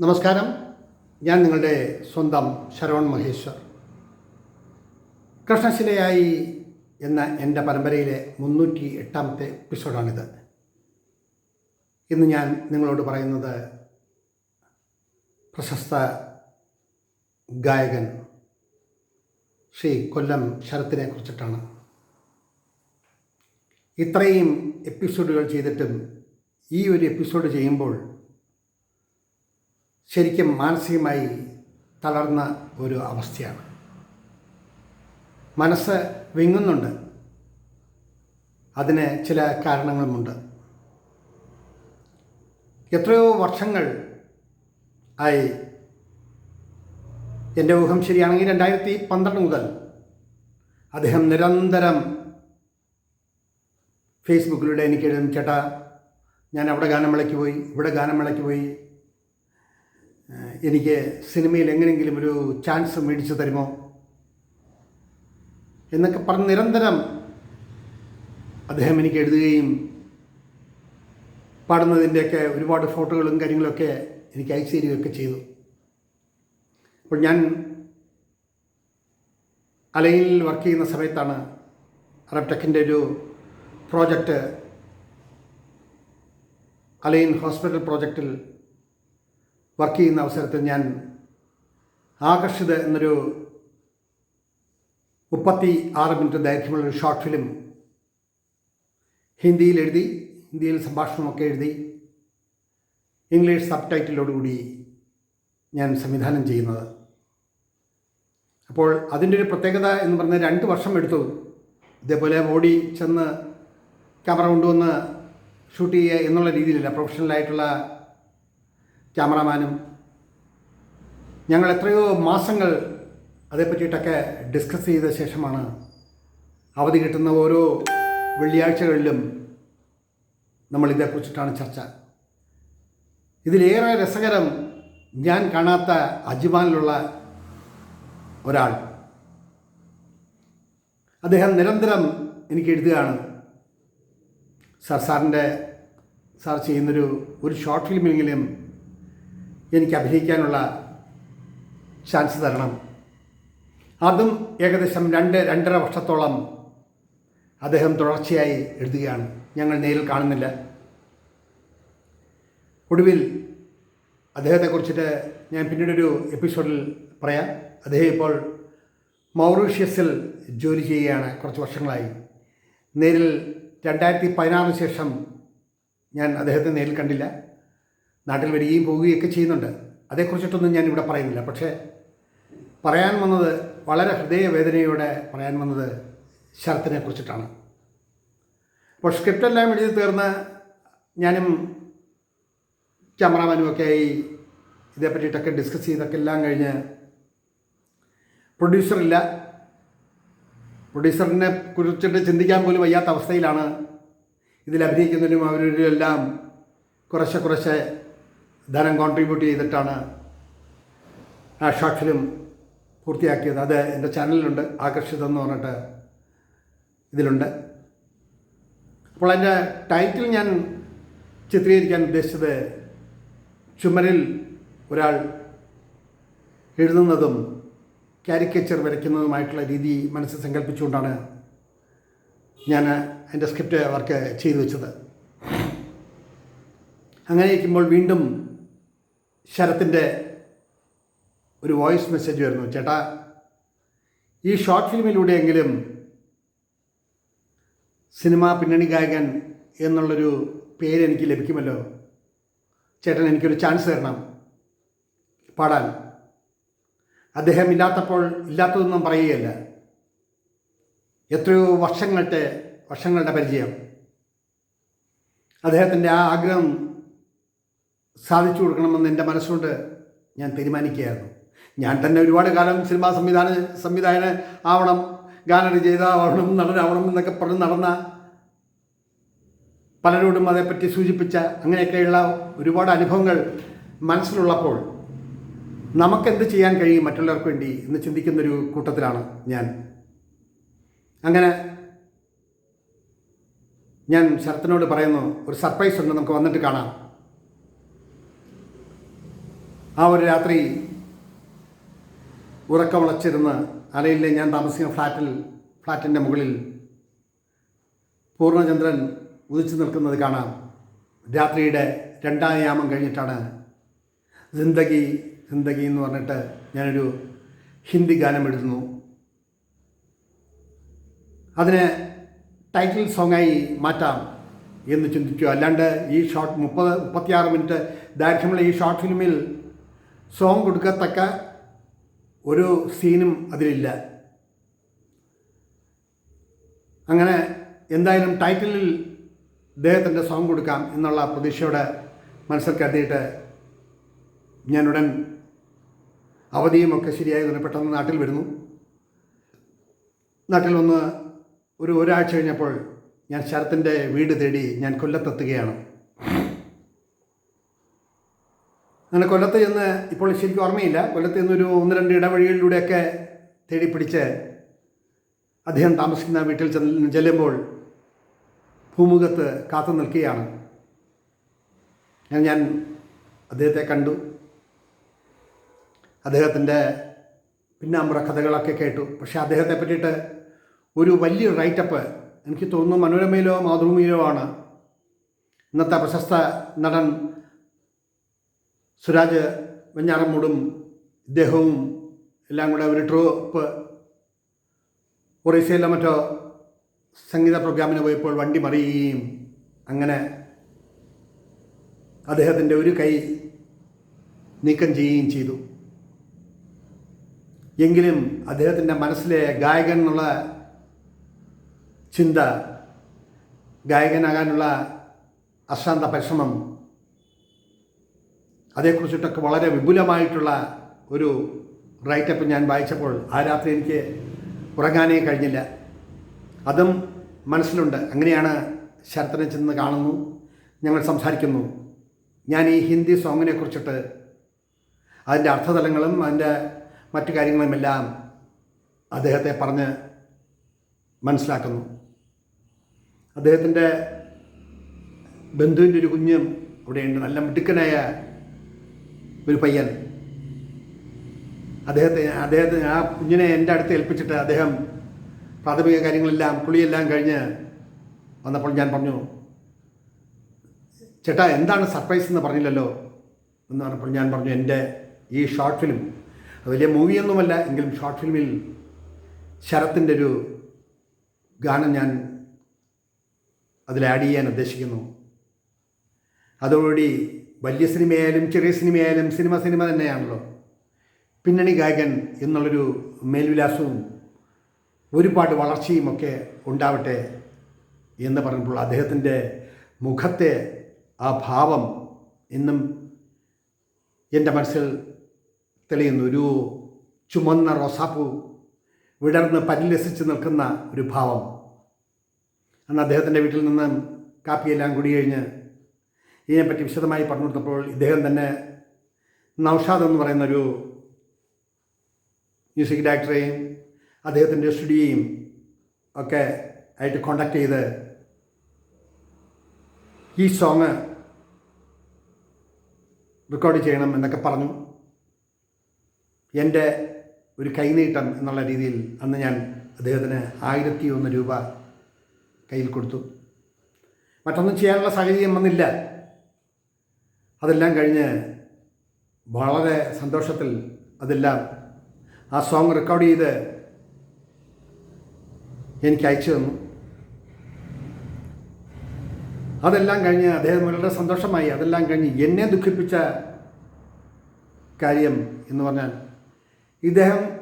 നമസ്കാരം. ഞാൻ നിങ്ങളുടെ സ്വന്തം ശരവൺ മഹേശ്വർ. കൃഷ്ണശിലയായി എന്ന എന്റെ പരമ്പരയിലെ മുന്നൂറ്റി എട്ടാമത്തെ എപ്പിസോഡാണിത്. ഇന്ന് ഞാൻ നിങ്ങളോട് പറയുന്നത് പ്രശസ്ത ഗായകൻ ശ്രീ കൊല്ലം ശരത്തിനെ കുറിച്ചിട്ടാണ്. ഇത്രയും എപ്പിസോഡുകൾ ചെയ്തിട്ടും ഈ ഒരു എപ്പിസോഡ് ചെയ്യുമ്പോൾ ശരിക്കും മാനസികമായി തളർന്ന ഒരു അവസ്ഥയാണ്. മനസ്സ് വിങ്ങുന്നുണ്ട്. അതിന് ചില കാരണങ്ങളുമുണ്ട്. എത്രയോ വർഷങ്ങൾ ആയി എന്റെ ഊഹം ശരിയാണെങ്കിൽ രണ്ടായിരത്തി പന്ത്രണ്ട് മുതൽ അദ്ദേഹം നിരന്തരം ഫേസ്ബുക്കിലൂടെ എനിക്ക് എഴുതും ചേട്ടാ ഞാൻ അവിടെ ഗാനമേളയ്ക്ക് പോയി ഇവിടെ ഗാനമേളയ്ക്ക് പോയി എനിക്ക് സിനിമയിൽ എങ്ങനെയെങ്കിലും ഒരു ചാൻസ് മേടിച്ചു തരുമോ? എന്നൊക്കെ പറഞ്ഞ് നിരന്തരം അദ്ദേഹം എനിക്ക് എഴുതുകയും പാടുന്നതിന്റെയൊക്കെ ഒരുപാട് ഫോട്ടോകളും കാര്യങ്ങളൊക്കെ എനിക്ക് അയച്ചു തരികയൊക്കെ ചെയ്തു. അപ്പോൾ ഞാൻ അലയിൽ വർക്ക് ചെയ്യുന്ന സമയത്താണ് റെപ്ടെക്കിന്റെ ഒരു പ്രോജക്റ്റ് അലൈൻ ഹോസ്പിറ്റൽ പ്രോജക്റ്റിൽ വർക്ക് ചെയ്യുന്ന അവസരത്തിൽ ഞാൻ ആകർഷിത് എന്നൊരു മുപ്പത്തി ആറ് മിനിറ്റ് ദൈർഘ്യമുള്ളൊരു ഷോർട്ട് ഫിലിം ഹിന്ദിയിൽ എഴുതി ഹിന്ദിയിൽ സംഭാഷണമൊക്കെ എഴുതി ഇംഗ്ലീഷ് സബ് ടൈറ്റിലോടുകൂടി ഞാൻ സംവിധാനം ചെയ്യുന്നത്. അപ്പോൾ അതിന്റെ ഒരു പ്രത്യേകത എന്ന് പറഞ്ഞാൽ രണ്ട് വർഷം എടുത്തു. ഇതേപോലെ ഓടി ചെന്ന് ക്യാമറ കൊണ്ടുവന്ന് ഷൂട്ട് ചെയ്യുക എന്നുള്ള രീതിയിലല്ല പ്രൊഫഷണലായിട്ടുള്ള ക്യാമറാമാനും ഞങ്ങൾ എത്രയോ മാസങ്ങൾ അതേപ്പറ്റിയിട്ടൊക്കെ ഡിസ്കസ് ചെയ്ത ശേഷമാണ് അവധി കിട്ടുന്ന ഓരോ വെള്ളിയാഴ്ചകളിലും നമ്മൾ ഇതേക്കുറിച്ചിട്ടാണ് ചർച്ച. ഇതിലേറെ രസകരം ഞാൻ കാണാത്ത അജ്മാനിലുള്ള ഒരാൾ. അദ്ദേഹം നിരന്തരം എനിക്ക് എഴുതുകയാണ്. സാർ സാറിന്റെ സാർ ചെയ്യുന്നൊരു ഒരു ഷോർട്ട് ഫിലിമെങ്കിലും എനിക്ക് അഭിനയിക്കാനുള്ള ചാൻസ് തരണം. അതും ഏകദേശം രണ്ട് രണ്ടര വർഷത്തോളം അദ്ദേഹം തുടർച്ചയായി എഴുതുകയാണ്. ഞങ്ങൾ നേരിൽ കാണുന്നില്ല. ഒടുവിൽ അദ്ദേഹത്തെക്കുറിച്ചിട്ട് ഞാൻ പിന്നീടൊരു എപ്പിസോഡിൽ പറയാം. അദ്ദേഹം ഇപ്പോൾ മൗറീഷ്യസിൽ ജോലി ചെയ്യുകയാണ്. കുറച്ച് വർഷങ്ങളായി. നേരിൽ രണ്ടായിരത്തി പതിനാറിന് ശേഷം ഞാൻ അദ്ദേഹത്തെ നേരിൽ കണ്ടില്ല. നാട്ടിൽ വരികയും പോവുകയൊക്കെ ചെയ്യുന്നുണ്ട്. അതേക്കുറിച്ചിട്ടൊന്നും ഞാൻ ഇവിടെ പറയുന്നില്ല. പക്ഷേ പറയാൻ വന്നത് വളരെ ഹൃദയവേദനയോടെ പറയാൻ വന്നത് ശരത്തിനെ കുറിച്ചിട്ടാണ്. അപ്പോൾ സ്ക്രിപ്റ്റെല്ലാം എഴുതി തീർന്ന് ഞാനും ക്യാമറാമാനും ഒക്കെ ആയി ഇതേ പറ്റിയിട്ടൊക്കെ ഡിസ്കസ് ചെയ്തൊക്കെ എല്ലാം കഴിഞ്ഞ് പ്രൊഡ്യൂസറില്ല പ്രൊഡ്യൂസറിനെ കുറിച്ചിട്ട് ചിന്തിക്കാൻ പോലും വയ്യാത്ത അവസ്ഥയിലാണ് ഇതിൽ അഭിനയിക്കുന്നതിനും അവരെല്ലാം കുറേശ്ശെ കുറേശ്ശെ ധനം കോൺട്രിബ്യൂട്ട് ചെയ്തിട്ടാണ് ആഷാഖിലും പൂർത്തിയാക്കിയത്. അത് എന്റെ ചാനലിലുണ്ട്. ആകർഷിതം എന്ന് പറഞ്ഞിട്ട് ഇതിലുണ്ട്. അപ്പോൾ അതിന്റെ ടൈറ്റിൽ ഞാൻ ചിത്രീകരിക്കാൻ ഉദ്ദേശിച്ചത് ചുമരിൽ ഒരാൾ എഴുതുന്നതും കാരിക്കേച്ചർ വരയ്ക്കുന്നതുമായിട്ടുള്ള രീതി മനസ്സിൽ സങ്കല്പിച്ചുകൊണ്ടാണ് ഞാൻ എന്റെ സ്ക്രിപ്റ്റ് വർക്ക് ചെയ്തു വെച്ചത്. അങ്ങനെ ഇരിക്കുമ്പോൾ വീണ്ടും ശരത്തിന്റെ ഒരു വോയിസ് മെസ്സേജ് വരുന്നു. ചേട്ടാ ഈ ഷോർട്ട് ഫിലിമിലൂടെയെങ്കിലും സിനിമാ പിന്നണി ഗായകൻ എന്നുള്ളൊരു പേര് എനിക്ക് ലഭിക്കുമല്ലോ? ചേട്ടൻ എനിക്കൊരു ചാൻസ് തരണം. പാടാൻ. അദ്ദേഹം ഇല്ലാത്തപ്പോൾ ഇല്ലാത്തതൊന്നും പറയുകയല്ല. എത്രയോ വർഷങ്ങളുടെ വർഷങ്ങളുടെ പരിചയം. അദ്ദേഹത്തിന്റെ ആ ആഗ്രഹം സാധിച്ചു കൊടുക്കണമെന്ന് എന്റെ മനസ്സുകൊണ്ട് ഞാൻ തീരുമാനിക്കുകയായിരുന്നു ഞാൻ തന്നെ ഒരുപാട് കാലം സിനിമാ സംവിധാന സംവിധായകന് ആവണം ഗാനരചയിതാവണം നടനാവണം എന്നൊക്കെ പറഞ്ഞ് നടന്ന പലരോടും അതേപ്പറ്റി സൂചിപ്പിച്ച അങ്ങനെയൊക്കെയുള്ള ഒരുപാട് അനുഭവങ്ങൾ മനസ്സിലുള്ളപ്പോൾ നമുക്കെന്ത് ചെയ്യാൻ കഴിയും മറ്റുള്ളവർക്ക് വേണ്ടി എന്ന് ചിന്തിക്കുന്നൊരു കൂട്ടത്തിലാണ് ഞാൻ. അങ്ങനെ ഞാൻ ശരത്തിനോട് പറയുന്നു ഒരു സർപ്രൈസ് ഉണ്ട് നമുക്ക് വന്നിട്ട് കാണാം. ആ ഒരു രാത്രി ഉറക്കമുളച്ചിരുന്ന് അലയിലെ ഞാൻ താമസിക്കുന്ന ഫ്ലാറ്റിൽ ഫ്ലാറ്റിന്റെ മുകളിൽ പൂർണചന്ദ്രൻ ഉദിച്ചു നിൽക്കുന്നത് കാണാം. രാത്രിയുടെ രണ്ടാം യാമം കഴിഞ്ഞിട്ടാണ് ജിന്ദഗി ജിന്ദഗി എന്ന് പറഞ്ഞിട്ട് ഞാനൊരു ഹിന്ദി ഗാനം എഴുതുന്നു. അതിന് ടൈറ്റിൽ സോങ്ങായി മാറ്റാം എന്ന് ചിന്തിച്ചു. അല്ലാണ്ട് ഈ ഷോർട്ട് മുപ്പത് മുപ്പത്തിയാറ് മിനിറ്റ് ദൈർഘ്യമുള്ള ഈ ഷോർട്ട് ഫിലിമിൽ സോങ് കൊടുക്കത്തക്ക ഒരു സീനും അതിലില്ല. അങ്ങനെ എന്തായാലും ടൈറ്റിലിൽ ഇദ്ദേഹത്തിന്റെ സോങ് കൊടുക്കാം എന്നുള്ള പ്രതീക്ഷയോടെ മനസ്സിൽ കരുതിയിട്ട് ഞാനുടൻ അവധിയുമൊക്കെ ശരിയായി തന്നെ പെട്ടെന്ന് നാട്ടിൽ വരുന്നു. നാട്ടിൽ വന്ന് ഒരു ഒരാഴ്ച കഴിഞ്ഞപ്പോൾ ഞാൻ ശരത്തിന്റെ വീട് തേടി ഞാൻ കൊല്ലത്തെത്തുകയാണ്. അങ്ങനെ കൊല്ലത്ത് ചെന്ന് ഇപ്പോൾ ശരിക്കും ഓർമ്മയില്ല. കൊല്ലത്ത് ചെന്നൊരു ഒന്ന് രണ്ട് ഇടവഴികളിലൂടെയൊക്കെ തേടി പിടിച്ച് അദ്ദേഹം താമസിക്കുന്ന വീട്ടിൽ ചെല്ലുമ്പോൾ ഭൂമുഖത്ത് കാത്തു നിൽക്കുകയാണ്. ഞാൻ ഞാൻ അദ്ദേഹത്തെ കണ്ടു. അദ്ദേഹത്തിന്റെ പിന്നാമ്പുറ കഥകളൊക്കെ കേട്ടു. പക്ഷേ അദ്ദേഹത്തെ പറ്റിയിട്ട് ഒരു വലിയ റൈറ്റപ്പ് എനിക്ക് തോന്നുന്നു മനോരമയിലോ മാതൃഭൂമിയിലോ ആണ്. ഇന്നത്തെ പ്രശസ്ത നടൻ സുരാജ് വെഞ്ഞാറമ്മൂടും ഇദ്ദേഹവും എല്ലാം കൂടെ ഒരു ട്രൂപ്പ് ഒറീസയിലോ മറ്റോ സംഗീത പ്രോഗ്രാമിന് പോയപ്പോൾ വണ്ടി മറിയുകയും അങ്ങനെ അദ്ദേഹത്തിന്റെ ഒരു കൈ നീക്കം ചെയ്യുകയും ചെയ്തു. എങ്കിലും അദ്ദേഹത്തിന്റെ മനസ്സിലെ ഗായകൻ എന്നുള്ള ചിന്ത ഗായകനാകാനുള്ള അശാന്ത പരിശ്രമം അതേക്കുറിച്ചിട്ടൊക്കെ വളരെ വിപുലമായിട്ടുള്ള ഒരു റൈറ്റപ്പ് ഞാൻ വായിച്ചപ്പോൾ ആ രാത്രി എനിക്ക് ഉറങ്ങാനേ കഴിഞ്ഞില്ല. അതും മനസ്സിലുണ്ട്. അങ്ങനെയാണ് ശരത്തിനെ ചെന്ന് കാണുന്നു. ഞങ്ങൾ സംസാരിക്കുന്നു. ഞാൻ ഈ ഹിന്ദി സോങ്ങിനെ കുറിച്ചിട്ട് അതിന്റെ അർത്ഥതലങ്ങളും അതിന്റെ മറ്റു കാര്യങ്ങളുമെല്ലാം അദ്ദേഹത്തെ പറഞ്ഞ് മനസ്സിലാക്കുന്നു. അദ്ദേഹത്തിന്റെ ബന്ധുവിന്റെ ഒരു കുഞ്ഞും അവിടെയുണ്ട്. നല്ല മിടുക്കനായ ഒരു പയ്യൻ. അദ്ദേഹത്തെ അദ്ദേഹത്തിന് ആ കുഞ്ഞിനെ എന്റെ അടുത്ത് ഏൽപ്പിച്ചിട്ട് അദ്ദേഹം പ്രാഥമിക കാര്യങ്ങളെല്ലാം കുളിയെല്ലാം കഴിഞ്ഞ് വന്നപ്പോൾ ഞാൻ പറഞ്ഞു ചേട്ടാ എന്താണ് സർപ്രൈസ് എന്ന് പറഞ്ഞില്ലല്ലോ? എന്ന് പറഞ്ഞപ്പോൾ ഞാൻ പറഞ്ഞു എന്റെ ഈ ഷോർട്ട് ഫിലിം വലിയ മൂവിയൊന്നുമല്ല എങ്കിലും ഷോർട്ട് ഫിലിമിൽ ശരത്തിന്റെ ഒരു ഗാനം ഞാൻ അതിൽ ആഡ് ചെയ്യാൻ ഉദ്ദേശിക്കുന്നു. അതോടുകൂടി വലിയ സിനിമയായാലും ചെറിയ സിനിമയായാലും സിനിമ സിനിമ തന്നെയാണല്ലോ. പിന്നണി ഗായകൻ എന്നുള്ളൊരു മേൽവിലാസവും ഒരുപാട് വളർച്ചയും ഒക്കെ ഉണ്ടാവട്ടെ എന്ന് പറഞ്ഞപ്പോൾ അദ്ദേഹത്തിന്റെ മുഖത്തെ ആ ഭാവം ഇന്നും എന്റെ മനസ്സിൽ തെളിയുന്നു. ഒരു ചുമന്ന റോസാപ്പൂ വിടർന്ന് പരിലസിച്ച് നിൽക്കുന്ന ഒരു ഭാവം. അന്ന് അദ്ദേഹത്തിന്റെ വീട്ടിൽ നിന്ന് കാപ്പിയെല്ലാം കുടി കഴിഞ്ഞ് ഇതിനെപ്പറ്റി വിശദമായി പറഞ്ഞു കൊടുത്തപ്പോൾ ഇദ്ദേഹം തന്നെ നൗഷാദ് എന്ന് പറയുന്ന ഒരു മ്യൂസിക് ഡയറക്ടറെയും അദ്ദേഹത്തിന്റെ സ്റ്റുഡിയോയും ഒക്കെ ആയിട്ട് കോണ്ടാക്ട് ചെയ്ത് ഈ സോങ് റെക്കോർഡ് ചെയ്യണം എന്നൊക്കെ പറഞ്ഞു. എന്റെ ഒരു കൈനീട്ടം എന്നുള്ള രീതിയിൽ അന്ന് ഞാൻ അദ്ദേഹത്തിന് ആയിരത്തി ഒന്ന് രൂപ കയ്യിൽ കൊടുത്തു. മറ്റൊന്നും ചെയ്യാനുള്ള സാഹചര്യം വന്നില്ല. അതെല്ലാം കഴിഞ്ഞ് വളരെ സന്തോഷത്തിൽ അതെല്ലാം ആ സോങ് റെക്കോർഡ് ചെയ്ത് എനിക്ക് അയച്ചു തന്നു. അതെല്ലാം കഴിഞ്ഞ് അദ്ദേഹം വളരെ സന്തോഷമായി. അതെല്ലാം കഴിഞ്ഞ് എന്നെ ദുഃഖിപ്പിച്ച കാര്യം എന്ന് പറഞ്ഞാൽ ഇദ്ദേഹം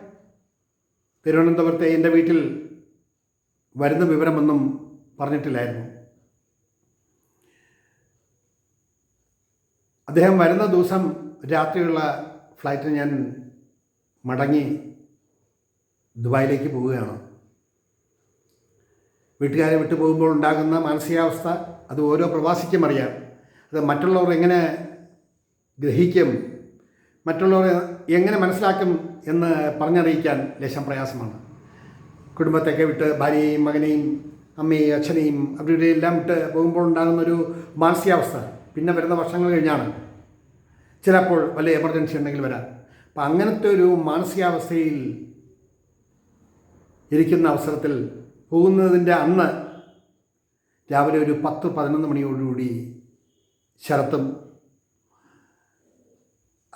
തിരുവനന്തപുരത്തെ എന്റെ വീട്ടിൽ വരുന്ന വിവരമൊന്നും പറഞ്ഞിട്ടില്ലായിരുന്നു. അദ്ദേഹം വരുന്ന ദിവസം രാത്രിയുള്ള ഫ്ലൈറ്റിന് ഞാൻ മടങ്ങി ദുബായിലേക്ക് പോവുകയാണ്. വീട്ടുകാരെ വിട്ടു പോകുമ്പോൾ ഉണ്ടാകുന്ന മാനസികാവസ്ഥ അത് ഓരോ പ്രവാസിക്കും അറിയാം. അത് മറ്റുള്ളവർ എങ്ങനെ ഗ്രഹിക്കും മറ്റുള്ളവർ എങ്ങനെ മനസ്സിലാക്കും എന്ന് പറഞ്ഞറിയിക്കാൻ ലേശം പ്രയാസമാണ്. കുടുംബത്തെയൊക്കെ വിട്ട് ഭാര്യയെയും മകനെയും അമ്മയെയും അച്ഛനെയും അവരുടെ എല്ലാം വിട്ട് പോകുമ്പോൾ ഉണ്ടാകുന്ന ഒരു മാനസികാവസ്ഥ. പിന്നെ വരുന്ന വർഷങ്ങൾ കഴിഞ്ഞാണ്. ചിലപ്പോൾ വലിയ എമർജൻസി ഉണ്ടെങ്കിൽ വരാം. അപ്പം അങ്ങനത്തെ ഒരു മാനസികാവസ്ഥയിൽ ഇരിക്കുന്ന അവസരത്തിൽ പോകുന്നതിന്റെ അന്ന് രാവിലെ ഒരു പത്ത് പതിനൊന്ന് മണിയോടുകൂടി ശരത്തും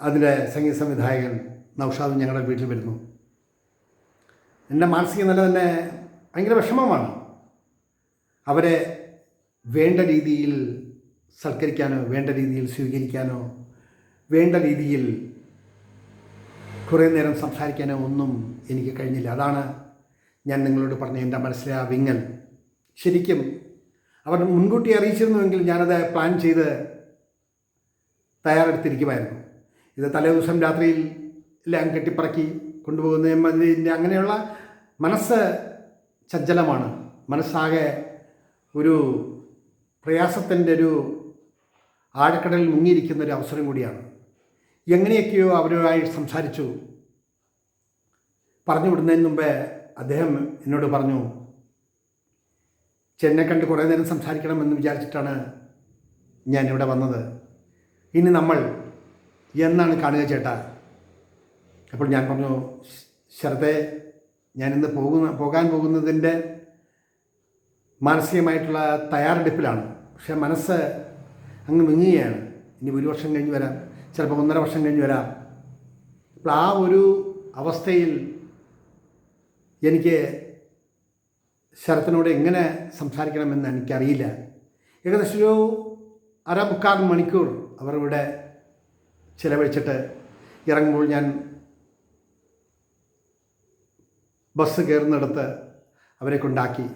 അതിന്റെ സംഗീത സംവിധായകൻ നൗഷാദും ഞങ്ങളുടെ വീട്ടിൽ വരുന്നു. എന്റെ മാനസിക നില തന്നെ ഭയങ്കര വിഷമമാണ്. അവരെ വേണ്ട രീതിയിൽ സൽക്കരിക്കാനോ വേണ്ട രീതിയിൽ സ്വീകരിക്കാനോ വേണ്ട രീതിയിൽ കുറേ നേരം സംസാരിക്കാനോ ഒന്നും എനിക്ക് കഴിഞ്ഞില്ല. അതാണ് ഞാൻ നിങ്ങളോട് പറഞ്ഞ എന്റെ മനസ്സിലെ ആ വിങ്ങൽ. ശരിക്കും അവർ മുൻകൂട്ടി അറിയിച്ചിരുന്നുവെങ്കിൽ ഞാനത് പ്ലാൻ ചെയ്ത് തയ്യാറെടുത്തിരിക്കുമായിരുന്നു. ഇത് തലേ ദിവസം രാത്രിയിൽ എല്ലാം കെട്ടിപ്പറക്കി കൊണ്ടുപോകുന്ന അങ്ങനെയുള്ള മനസ്സ് ചഞ്ചലമാണ്. മനസ്സാകെ ഒരു പ്രയാസത്തിന്റെ ഒരു ആഴക്കടലിൽ മുങ്ങിയിരിക്കുന്ന ഒരു അവസരം കൂടിയാണ്. എങ്ങനെയൊക്കെയോ അവരുമായി സംസാരിച്ചു. പറഞ്ഞു വിടുന്നതിന് മുമ്പേ അദ്ദേഹം എന്നോട് പറഞ്ഞു ചെന്നെ കണ്ട് കുറേ നേരം സംസാരിക്കണമെന്ന് വിചാരിച്ചിട്ടാണ് ഞാൻ ഇവിടെ വന്നത്. ഇനി നമ്മൾ എന്നാണ് കാണുക ചേട്ടാ? അപ്പോൾ ഞാൻ പറഞ്ഞു ശരത്തെ ഞാനിന്ന് പോകുന്ന പോകാൻ പോകുന്നതിന്റെ മാനസികമായിട്ടുള്ള തയ്യാറെടുപ്പിലാണ്. പക്ഷേ മനസ്സ് അങ്ങ് മിങ്ങുകയാണ്. ഇനി ഒരു വർഷം കഴിഞ്ഞ് വരാം. ചിലപ്പോൾ ഒന്നര വർഷം കഴിഞ്ഞ് വരാം. അപ്പോൾ ആ ഒരു അവസ്ഥയിൽ എനിക്ക് ശരത്തിനോട് എങ്ങനെ സംസാരിക്കണമെന്ന് എനിക്കറിയില്ല. ഏകദേശം ഒരു അര മുക്കാൽ മണിക്കൂർ അവർ ഇവിടെ ചിലവഴിച്ചിട്ട് ഇറങ്ങുമ്പോൾ ഞാൻ ബസ് കയറുന്നിടത്ത് അവരെ കൊണ്ടാക്കി.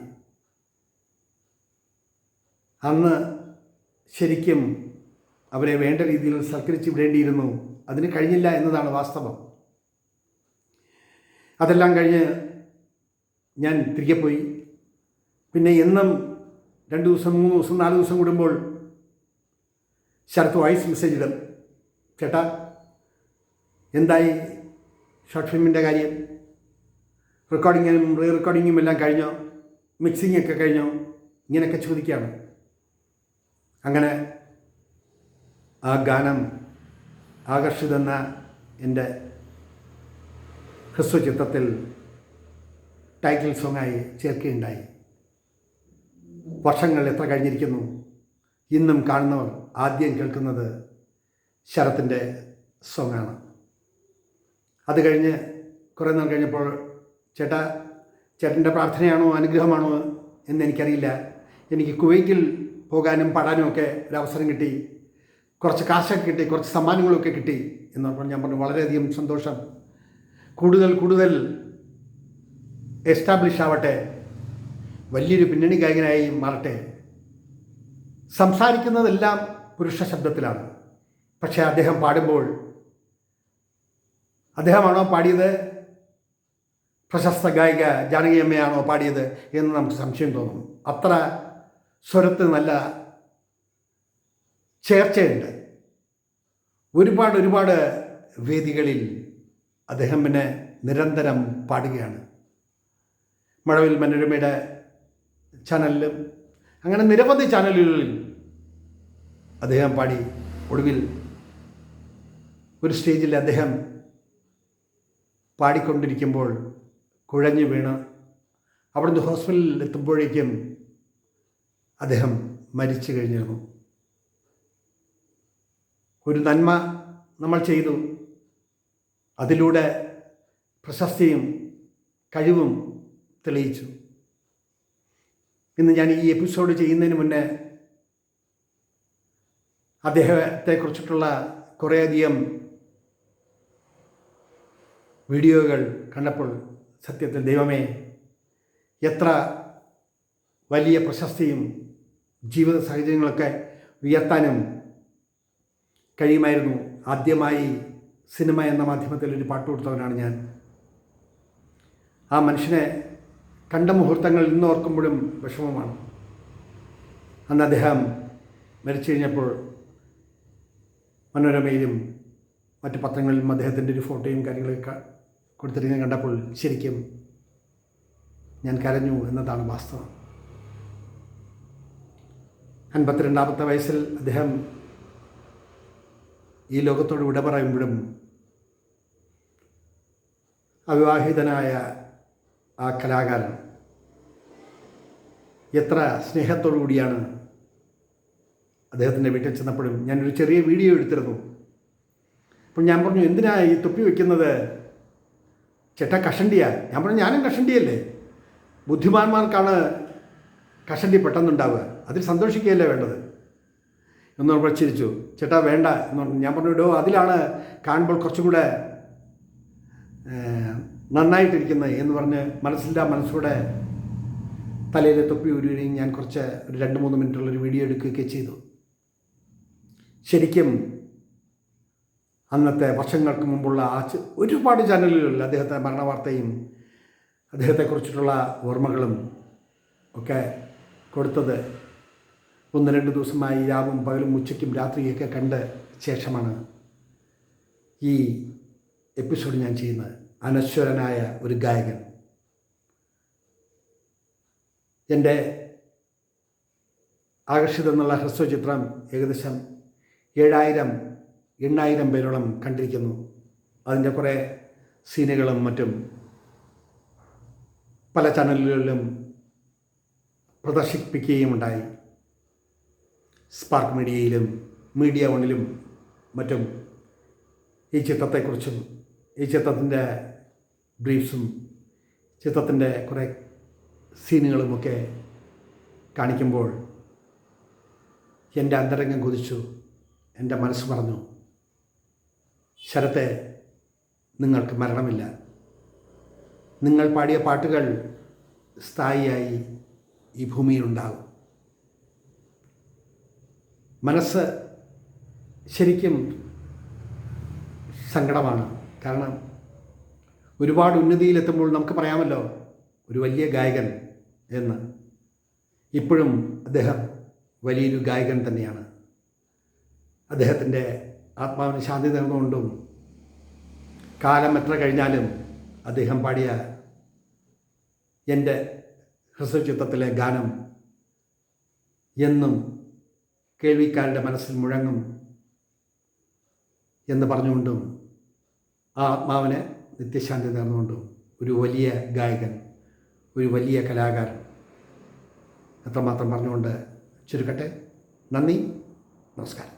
അന്ന് ശരിക്കും അവരെ വേണ്ട രീതിയിൽ സൽക്കരിച്ച് വിടേണ്ടിയിരുന്നു. അതിന് കഴിഞ്ഞില്ല എന്നതാണ് വാസ്തവം. അതെല്ലാം കഴിഞ്ഞ് ഞാൻ തിരികെ പോയി. പിന്നെ എന്നും രണ്ട് ദിവസം മൂന്ന് ദിവസം നാല് ദിവസം കൂടുമ്പോൾ ശരത്ത് വോയിസ് മെസ്സേജ് ഇടും. ചേട്ടാ എന്തായി ഷോർട്ട് ഫിലിമിന്റെ കാര്യം? റെക്കോർഡിങ്ങും റീ റെക്കോർഡിങ്ങും എല്ലാം കഴിഞ്ഞോ? മിക്സിംഗ് ഒക്കെ കഴിഞ്ഞോ? ഇങ്ങനെയൊക്കെ ചോദിക്കുകയാണ്. അങ്ങനെ ആ ഗാനം ആകർഷിതെന്ന എന്റെ ഹ്രസ്വചിത്രത്തിൽ ടൈറ്റിൽ സോങ്ങായി ചേർക്കുകയുണ്ടായി. വർഷങ്ങൾ എത്ര കഴിഞ്ഞിരിക്കുന്നു? ഇന്നും കാണുന്നവർ ആദ്യം കേൾക്കുന്നത് ശരത്തിന്റെ സോങ്ങാണ്. അത് കഴിഞ്ഞ് കുറേ നാൾ കഴിഞ്ഞപ്പോൾ ചേട്ടാ ചേട്ടന്റെ പ്രാർത്ഥനയാണോ അനുഗ്രഹമാണോ എന്ന് എനിക്കറിയില്ല. എനിക്ക് കുവൈറ്റിൽ പോകാനും പാടാനും ഒക്കെ ഒരു അവസരം കിട്ടി. കുറച്ച് കാശൊക്കെ കിട്ടി കുറച്ച് സമ്മാനങ്ങളൊക്കെ കിട്ടി എന്ന് പറഞ്ഞാൽ ഞാൻ പറഞ്ഞു വളരെയധികം സന്തോഷം. കൂടുതൽ കൂടുതൽ എസ്റ്റാബ്ലിഷ് ആവട്ടെ. വലിയൊരു പിന്നണി ഗായകനായി മാറട്ടെ. സംസാരിക്കുന്നതെല്ലാം പുരുഷ ശബ്ദത്തിലാണ്. പക്ഷേ അദ്ദേഹം പാടുമ്പോൾ അദ്ദേഹമാണോ പാടിയത്? പ്രശസ്ത ഗായിക ജാനകിയമ്മയാണോ പാടിയത് എന്ന് നമുക്ക് സംശയം തോന്നും. അത്ര സ്വരത്ത് നല്ല ചേർച്ചയുണ്ട്. ഒരുപാട് ഒരുപാട് വേദികളിൽ അദ്ദേഹം പിന്നെ നിരന്തരം പാടുകയാണ്. മഴവിൽ മനോരമയുടെ ചാനലിലും അങ്ങനെ നിരവധി ചാനലുകളിൽ അദ്ദേഹം പാടി. ഒടുവിൽ ഒരു സ്റ്റേജിൽ അദ്ദേഹം പാടിക്കൊണ്ടിരിക്കുമ്പോൾ കുഴഞ്ഞു വീണ് അവിടുന്ന് ഹോസ്പിറ്റലിൽ എത്തുമ്പോഴേക്കും അദ്ദേഹം മരിച്ചു കഴിഞ്ഞിരുന്നു. ഒരു നന്മ നമ്മൾ ചെയ്തു. അതിലൂടെ പ്രശസ്തിയും കഴിവും തെളിയിച്ചു. ഇന്ന് ഞാൻ ഈ എപ്പിസോഡ് ചെയ്യുന്നതിന് മുന്നേ അദ്ദേഹത്തെക്കുറിച്ചിട്ടുള്ള കുറേയധികം വീഡിയോകൾ കണ്ടപ്പോൾ സത്യത്തിൽ ദൈവമേ എത്ര വലിയ പ്രശസ്തിയും ജീവിത സാഹചര്യങ്ങളൊക്കെ ഉയർത്താനും കഴിയുമായിരുന്നു. ആദ്യമായി സിനിമ എന്ന മാധ്യമത്തിൽ ഒരു പാട്ട് കൊടുത്തവനാണ് ഞാൻ. ആ മനുഷ്യനെ കണ്ട മുഹൂർത്തങ്ങൾ ഇന്ന് ഓർക്കുമ്പോഴും വിഷമമാണ്. അന്ന് അദ്ദേഹം മരിച്ചു കഴിഞ്ഞപ്പോൾ മനോരമയിലും മറ്റ് പത്രങ്ങളിലും അദ്ദേഹത്തിന്റെ ഒരു ഫോട്ടോയും കാര്യങ്ങളൊക്കെ കൊടുത്തിരിക്കുന്നത് കണ്ടപ്പോൾ ശരിക്കും ഞാൻ കരഞ്ഞു എന്നതാണ് വാസ്തവം. അൻപത്തിരണ്ടാമത്തെ വയസ്സിൽ അദ്ദേഹം ഈ ലോകത്തോട് വിട പറയുമ്പോഴും അവിവാഹിതനായ ആ കലാകാരൻ എത്ര സ്നേഹത്തോടു കൂടിയാണ് അദ്ദേഹത്തിന്റെ വീട്ടിൽ ചെന്നപ്പോഴും ഞാനൊരു ചെറിയ വീഡിയോ എടുത്തിരുന്നു. അപ്പോൾ ഞാൻ പറഞ്ഞു എന്തിനാ ഈ തൊപ്പി വയ്ക്കുന്നത് ചേട്ടാ കഷണ്ടിയാ. ഞാൻ പറഞ്ഞു ഞാനും കഷണ്ടിയല്ലേ. ബുദ്ധിമാന്മാർക്കാണ് കഷണ്ടി പെട്ടെന്നുണ്ടാവുക. അതിൽ സന്തോഷിക്കുകയല്ലേ വേണ്ടത്? എന്ന് പറഞ്ഞപ്പോൾ ചിരിച്ചു. ചേട്ടാ വേണ്ട എന്ന് പറഞ്ഞു. ഞാൻ പറഞ്ഞു ഇടോ അതിലാണ് കാണുമ്പോൾ കുറച്ചും കൂടെ നന്നായിട്ടിരിക്കുന്നത് എന്ന് പറഞ്ഞ് മനസ്സില്ല മനസ്സൂടെ തലയിൽ തൊപ്പി ഉരുകയും ഞാൻ കുറച്ച് ഒരു രണ്ട് മൂന്ന് മിനിറ്റുള്ളൊരു വീഡിയോ എടുക്കുകയൊക്കെ ചെയ്തു. ശരിക്കും അന്നത്തെ വർഷങ്ങൾക്ക് മുമ്പുള്ള ആ ഒരുപാട് ചാനലുകളിൽ അദ്ദേഹത്തെ മരണവാർത്തയും അദ്ദേഹത്തെക്കുറിച്ചിട്ടുള്ള ഓർമ്മകളും ഒക്കെ കൊടുത്തത്. ഒന്ന് രണ്ട് ദിവസമായി രാവും പകലും ഉച്ചയ്ക്കും രാത്രിയൊക്കെ കണ്ട് ശേഷമാണ് ഈ എപ്പിസോഡ് ഞാൻ ചെയ്യുന്നത്. അനശ്വരനായ ഒരു ഗായകൻ. എന്റെ ആകർഷിതം എന്നുള്ള ഹ്രസ്വചിത്രം ഏകദേശം ഏഴായിരം എണ്ണായിരം പേരോളം കണ്ടിരിക്കുന്നു. അതിന്റെ കുറേ സീനുകളും മറ്റും പല ചാനലുകളിലും പ്രദർശിപ്പിക്കുകയും ഉണ്ടായി സ്പാർക്ക് മീഡിയയിലും മീഡിയ വണ്ണിലും മറ്റും ഈ ചിത്രത്തെക്കുറിച്ചും ഈ ചിത്രത്തിന്റെ ബ്രീഫ്സും ചിത്രത്തിന്റെ കുറേ സീനുകളുമൊക്കെ കാണിക്കുമ്പോൾ എന്റെ അന്തരംഗം കുതിച്ചു. എന്റെ മനസ്സ് പറഞ്ഞു ശരത്തെ നിങ്ങൾക്ക് മരണമില്ല. നിങ്ങൾ പാടിയ പാട്ടുകൾ സ്ഥായിയായി ഈ ഭൂമിയിലുണ്ടാകും. മനസ്സ് ശരിക്കും സങ്കടമാണ്. കാരണം ഒരുപാട് ഉന്നതിയിലെത്തുമ്പോൾ നമുക്ക് പറയാമല്ലോ ഒരു വലിയ ഗായകൻ എന്ന്. ഇപ്പോഴും അദ്ദേഹം വലിയൊരു ഗായകൻ തന്നെയാണ്. അദ്ദേഹത്തിന്റെ ആത്മാവിന് ശാന്തി നേർന്നുകൊണ്ടും കാലം എത്ര കഴിഞ്ഞാലും അദ്ദേഹം പാടിയ എന്റെ ഹ്രസ്വചിത്രത്തിലെ ഗാനം എന്നും കേൾവിക്കാരുടെ മനസ്സിൽ മുഴങ്ങും എന്ന് പറഞ്ഞുകൊണ്ടും ആ ആത്മാവിന് നിത്യശാന്തി നേർന്നുകൊണ്ടും ഒരു വലിയ ഗായകൻ ഒരു വലിയ കലാകാരൻ. അത്രമാത്രം പറഞ്ഞുകൊണ്ട് ചുരുക്കട്ടെ. നന്ദി. നമസ്കാരം.